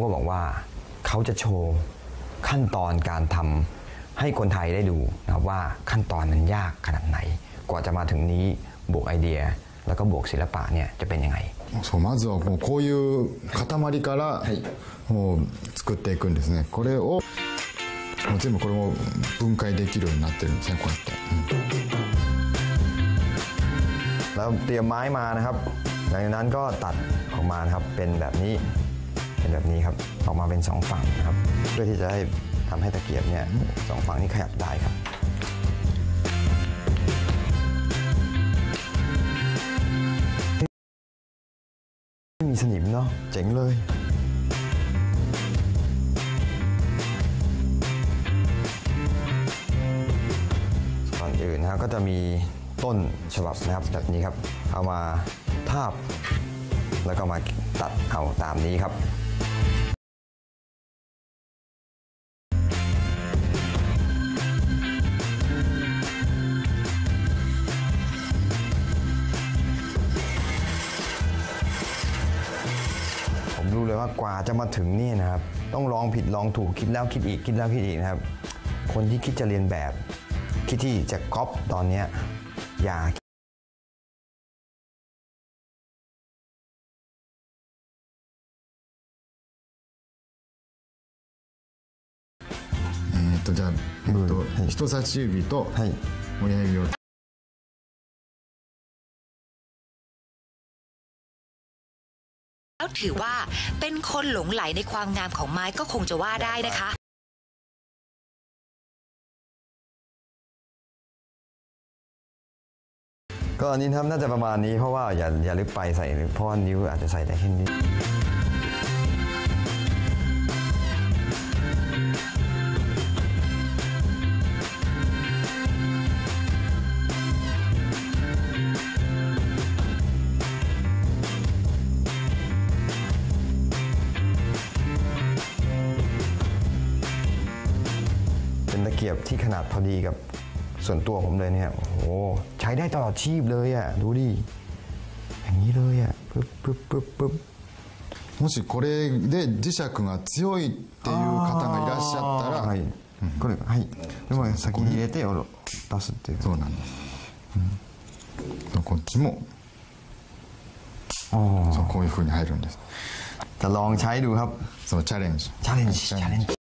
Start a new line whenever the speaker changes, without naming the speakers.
ก็บอกว่าเขาจะโชว์ขั้นตอนการทำให้คนไทยได้ดูนะครับว่าขั้นตอนมันยากขนาดไหน กว่าจะมาถึงนี้บวกไอเดีย แล้วก็บวกศิลปะเนี่ยจะเป็นยังไง
そうまずはもうこういう塊からもう作っていくんですねこれをもう全部これも分解できるようになってるんですねこうやって、うん
แล้วเตรียมไม้มานะครับหลังจากนั้นก็ตัดออกมานะครับเป็นแบบนี้ เป็นแบบนี้ครับออกมาเป็นสองฝั่งนะครับ เพื่อที่จะให้ทำให้ตะเกียบเนี่ยสองฝั่งนี้ขยับได้ครับไม่มีสนิมเนาะเจ๋งเลยก่อนอื่นนะก็จะมีต้นฉบับนะครับแบบนี้ครับ เอามาทาบ แล้วก็มาตัดเอาตามนี้ครับ ผมรู้เลยว่ากว่าจะมาถึงนี่นะครับ ต้องลองผิดลองถูกคิดแล้วคิดอีกคิดแล้วคิดอีกนะครับ คนที่คิดจะเรียนแบบ คิดที่จะก๊อปตอนเนี้ยอย่า
えー、とじゃあ、えっと人差し指と
はい
親指を
แล้วถือว่าเป็นคนหลงไหลในความงามของไม้ก็คงจะว่าได้นะคะ
ก็อันนี้ครับน่าจะประมาณนี้เพราะว่าอย่าอย่าลึกไปใส่เพราะว่านิ้วอาจจะใส่ได้แค่นี้ เป็นตะเกียบที่ขนาดพอดีกับส่วนตัวผมเลยเนี่ย โอ้โห ใช้ได้ตลอดชีพเลยอะ่ะ ดูดิ อย่างนี้เลยอะ่ะ ปึ๊บปึ๊บปึ๊บปึ๊บ
もしこれで磁石が強いっていう方がいらっしゃったら、
はい。これ、はい。でも先に入れて、おろ出すっていう。
そうなんです、うんこっちも
あ
そうこういうふうに入るんです
あ。จะลองใช้ดูครับ
そうチャ